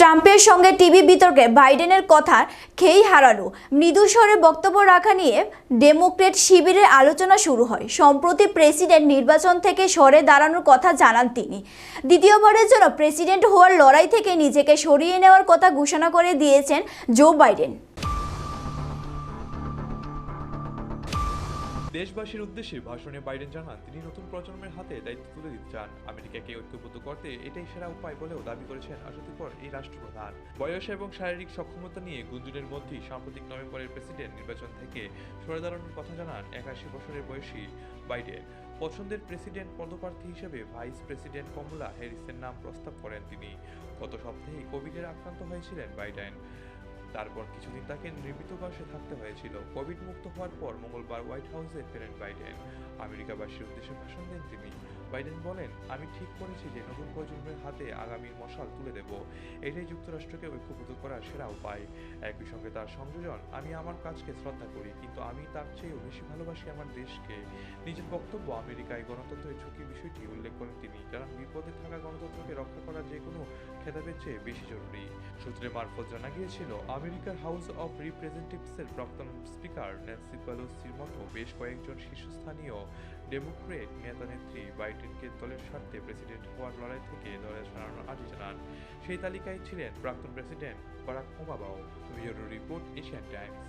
ট্রাম্পের সঙ্গে টিভি বিতর্কে বাইডেনের কথা খেই হারালো। মৃদু স্বরে বক্তব্য রাখা নিয়ে ডেমোক্রেট শিবিরের আলোচনা শুরু হয়। সম্প্রতি প্রেসিডেন্ট নির্বাচন থেকে সরে দাঁড়ানোর কথা জানান তিনি। দ্বিতীয়বারের জন্য প্রেসিডেন্ট হওয়ার লড়াই থেকে নিজেকে সরিয়ে নেওয়ার কথা ঘোষণা করে দিয়েছেন জো বাইডেন। দেশবাসীর উদ্দেশ্যে ভাষণে বাইডেন জানান, তিনি নতুন প্রজন্মের হাতে দায়িত্ব তুলে দিতে চান। আমেরিকাকে ঐক্যবদ্ধ করতে এটাই সেরা উপায় বলেও দাবি করেছেন আসতিপর এই রাষ্ট্রপ্রধান। বয়স এবং শারীরিক সক্ষমতা নিয়ে গুঞ্জনের মধ্যেই সাম্প্রতিক নভেম্বরের প্রেসিডেন্ট নির্বাচন থেকে সরে দাঁড়ানোর কথা জানান একাশি বছরের বয়সী বাইডেন। পছন্দের প্রেসিডেন্ট পদপ্রার্থী হিসেবে ভাইস প্রেসিডেন্ট কমলা হ্যারিসের নাম প্রস্তাব করেন তিনি। গত সপ্তাহে কোভিডের আক্রান্ত হয়েছিলেন বাইডেন। তারপর কিছুদিন তাকে নির্মিতবাসে থাকতে হয়েছিল। কোভিড মুক্ত হওয়ার পর মঙ্গলবার হোয়াইট হাউসে ফেরেন বাইডেন। আমেরিকাবাসীর উদ্দেশ্যে ভাষণ দেন তিনি। বাইডেন বলেন, আমি ঠিক করেছি যে নতুন প্রজন্মের হাতে আগামীর মশাল তুলে দেব। এটাই যুক্তরাষ্ট্রকে ঐক্যবদ্ধ করার সেরা উপায়। একই সঙ্গে তার সংযোজন, আমি আমার কাজকে শ্রদ্ধা করি, কিন্তু আমি তার চেয়েও বেশি ভালোবাসি আমার দেশকে। নিজের বক্তব্য আমেরিকায় গণতন্ত্রের ঝুঁকি বিষয়টি উল্লেখ করেন তিনি। জানান বিপদে থাকা গণতন্ত্রকে রক্ষা করা যে কোনো খেতাবের চেয়ে বেশি জরুরি। সূত্রে মারফত জানা গিয়েছিল, আমেরিকার হাউস অফ রিপ্রেজেন্টেটিভসের প্রাক্তন স্পিকার ন্যান্সি পেলোসির মতো বেশ কয়েকজন শীর্ষস্থানীয় ডেমোক্রেট নেতা নেত্রী বাইডেনকে দলের স্বার্থে প্রেসিডেন্ট হওয়ার লড়াই থেকে দলে সরানোর আর্জি জানান। সেই তালিকায় ছিলেন প্রাক্তন president Barack ওবামাও। Bureau report Asian Times.